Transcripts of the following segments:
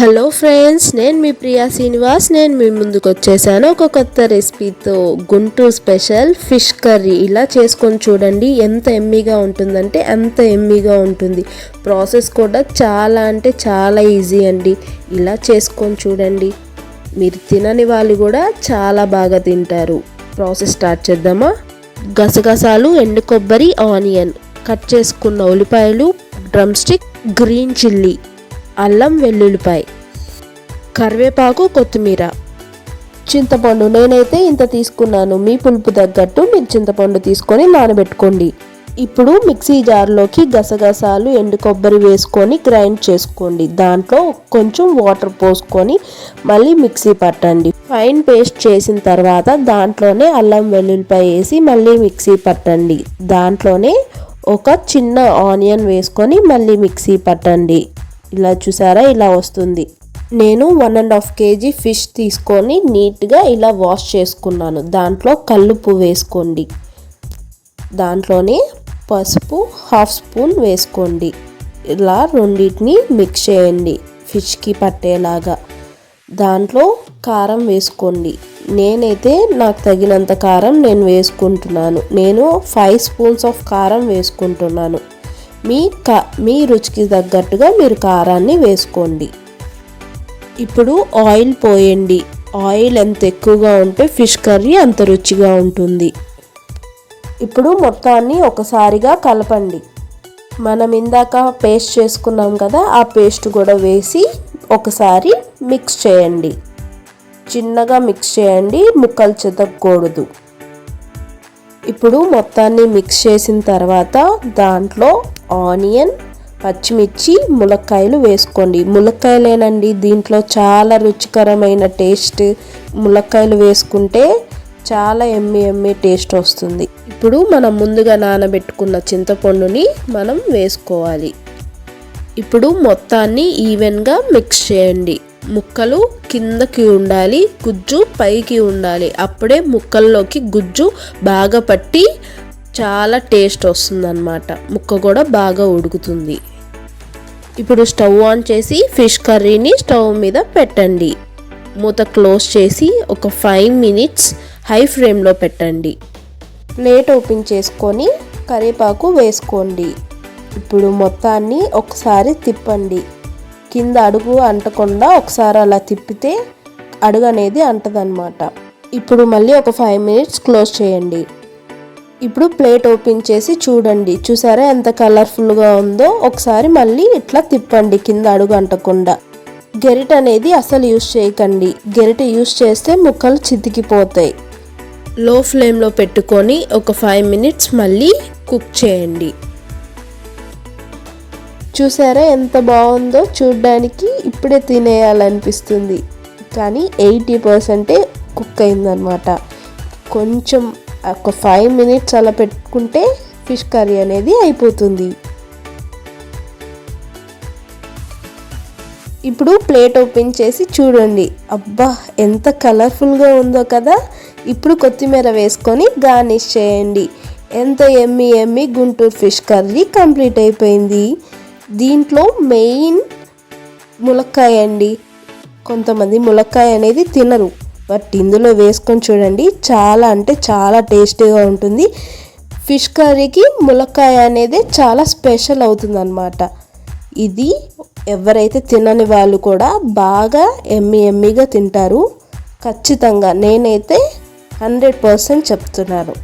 Hello friends నేను మీ ప్రియా శ్రీనివాస్. నేను మీ ముందుకు వచ్చేసాను. ఒక కొత్త రెసిపీతో గుంటూరు స్పెషల్ ఫిష్ కర్రీ. ఇలా చేసుకొని చూడండి ఎంత ఎమ్మీగా ఉంటుందంటే అంత ఎమ్మీగా ఉంటుంది. ప్రాసెస్ కూడా చాలా అంటే చాలా ఈజీ అండి. ఇలా చేసుకొని చూడండి. మీరు తినని వాళ్ళు కూడా చాలా బాగా తింటారు. ప్రాసెస్ స్టార్ట్ చేద్దామా? గసగసాలు ఎండు కొబ్బరి ఆనియన్. కట్ చేసుకున్న ఉల్లిపాయలు డ్రమ్ స్టిక్ గ్రీన్ చిల్లీ. అల్లం వెల్లుల్లిపాయ. కరివేపాకు కొత్తిమీర. చింతపండు నేనైతే ఇంత తీసుకున్నాను. మీ పులుపు తగ్గట్టు మీరు చింతపండు తీసుకొని నానబెట్టుకోండి. ఇప్పుడు మిక్సీ జార్లోకి గసగసాలు ఎండు కొబ్బరి వేసుకొని గ్రైండ్ చేసుకోండి. దాంట్లో కొంచెం వాటర్ పోసుకొని మళ్ళీ మిక్సీ పట్టండి. ఫైన్ పేస్ట్ చేసిన తర్వాత దాంట్లోనే అల్లం వెల్లుల్లిపాయ వేసి మళ్ళీ మిక్సీ పట్టండి. దాంట్లోనే ఒక చిన్న ఆనియన్ వేసుకొని మళ్ళీ మిక్సీ పట్టండి. ఇలా చూసారా? ఇలా వస్తుంది. నేను one and half kg fish తీసుకొని నీట్గా ఇలా వాష్ చేసుకున్నాను. దాంట్లో కల్లుపు వేసుకోండి. దాంట్లోనే పసుపు హాఫ్ స్పూన్ వేసుకోండి. ఇలా రెండింటిని మిక్స్ చేయండి ఫిష్కి పట్టేలాగా. దాంట్లో కారం వేసుకోండి. నేనైతే నాకు తగినంత కారం నేను వేసుకుంటున్నాను. నేను ఫైవ్ స్పూన్స్ ఆఫ్ కారం వేసుకుంటున్నాను. మీ కా మీ రుచికి తగ్గట్టుగా మీరు కారాన్ని వేసుకోండి. ఇప్పుడు ఆయిల్ పోయండి. ఆయిల్ ఎంత ఎక్కువగా ఉంటే ఫిష్ కర్రీ అంత రుచిగా ఉంటుంది. ఇప్పుడు మొత్తాన్ని ఒకసారిగా కలపండి. మనం ఇందాక పేస్ట్ చేసుకున్నాం కదా ఆ పేస్ట్ కూడా వేసి ఒకసారి మిక్స్ చేయండి. చిన్నగా మిక్స్ చేయండి ముక్కలు చెదకూడదు ఇప్పుడు మొత్తాన్ని మిక్స్ చేసిన తర్వాత దాంట్లో ఆనియన్ పచ్చిమిర్చి ములక్కాయలు వేసుకోండి. ములక్కాయలేనండి దీంట్లో చాలా రుచికరమైన టేస్ట్. ములక్కాయలు వేసుకుంటే చాలా ఎమ్మి ఎమ్మి టేస్ట్ వస్తుంది. ఇప్పుడు మనం ముందుగా నానబెట్టుకున్న చింతపండుని మనం వేసుకోవాలి. ఇప్పుడు మొత్తాన్ని ఈవెన్గా మిక్స్ చేయండి. ముక్కలు కిందకి ఉండాలి గుజ్జు పైకి ఉండాలి. అప్పుడే ముక్కల్లోకి గుజ్జు బాగా పట్టి చాలా టేస్ట్ వస్తుందన్నమాట. ముక్క కూడా బాగా ఉడుకుతుంది. ఇప్పుడు స్టవ్ ఆన్ చేసి ఫిష్ కర్రీని స్టవ్ మీద పెట్టండి. మూత క్లోజ్ చేసి ఒక ఫైవ్ మినిట్స్ హై ఫ్లేమ్లో పెట్టండి. ప్లేట్ ఓపెన్ చేసుకొని కరివేపాకు వేసుకోండి. ఇప్పుడు మొత్తాన్ని ఒకసారి తిప్పండి. కింద అడుగు అంటకుండా ఒకసారి అలా తిప్పితే అడుగు అనేది అంటదన్నమాట. ఇప్పుడు మళ్ళీ ఒక ఫైవ్ మినిట్స్ క్లోజ్ చేయండి. ఇప్పుడు ప్లేట్ ఓపెన్ చేసి చూడండి. చూసారా ఎంత కలర్ఫుల్గా ఉందో? ఒకసారి మళ్ళీ ఇట్లా తిప్పండి కింద అడుగు అంటకుండా. గెరిట అనేది అసలు యూస్ చేయకండి. గెరిట యూస్ చేస్తే ముక్కలు చితికిపోతాయి. లో ఫ్లేమ్లో పెట్టుకొని ఒక ఫైవ్ మినిట్స్ మళ్ళీ కుక్ చేయండి. చూసారా ఎంత బాగుందో? చూడ్డానికి ఇప్పుడే తినేయాలనిపిస్తుంది. కానీ ఎయిటీ పర్సెంటే కుక్ అయిందనమాట కొంచెం ఒక ఫైవ్ మినిట్స్ అలా పెట్టుకుంటే ఫిష్ కర్రీ అనేది అయిపోతుంది. ఇప్పుడు ప్లేట్ ఓపెన్ చేసి చూడండి. అబ్బా ఎంత కలర్ఫుల్గా ఉందో కదా? ఇప్పుడు కొత్తిమీర వేసుకొని గార్నిష్ చేయండి. ఎంత ఎమ్మి ఎమ్మి గుంటూరు ఫిష్ కర్రీ కంప్లీట్ అయిపోయింది. దీంట్లో మెయిన్ ములక్కాయ అండి కొంతమంది ములక్కాయ అనేది తినరు. బట్ ఇందులో వేసుకొని చూడండి చాలా అంటే చాలా టేస్టీగా ఉంటుంది. ఫిష్ కర్రీకి ములక్కాయ అనేది చాలా స్పెషల్ అవుతుంది ఇది ఎవరైతే తినని వాళ్ళు కూడా బాగా ఎమ్మి ఎమ్మిగా తింటారు. ఖచ్చితంగా నేనైతే హండ్రెడ్ పర్సెంట్ చెప్తున్నాను.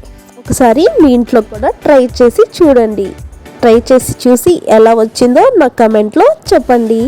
ఒకసారి మీ ఇంట్లో కూడా ట్రై చేసి చూడండి. ట్రై చేసి చూసి ఎలా వచ్చిందో నా కమెంట్లో చెప్పండి.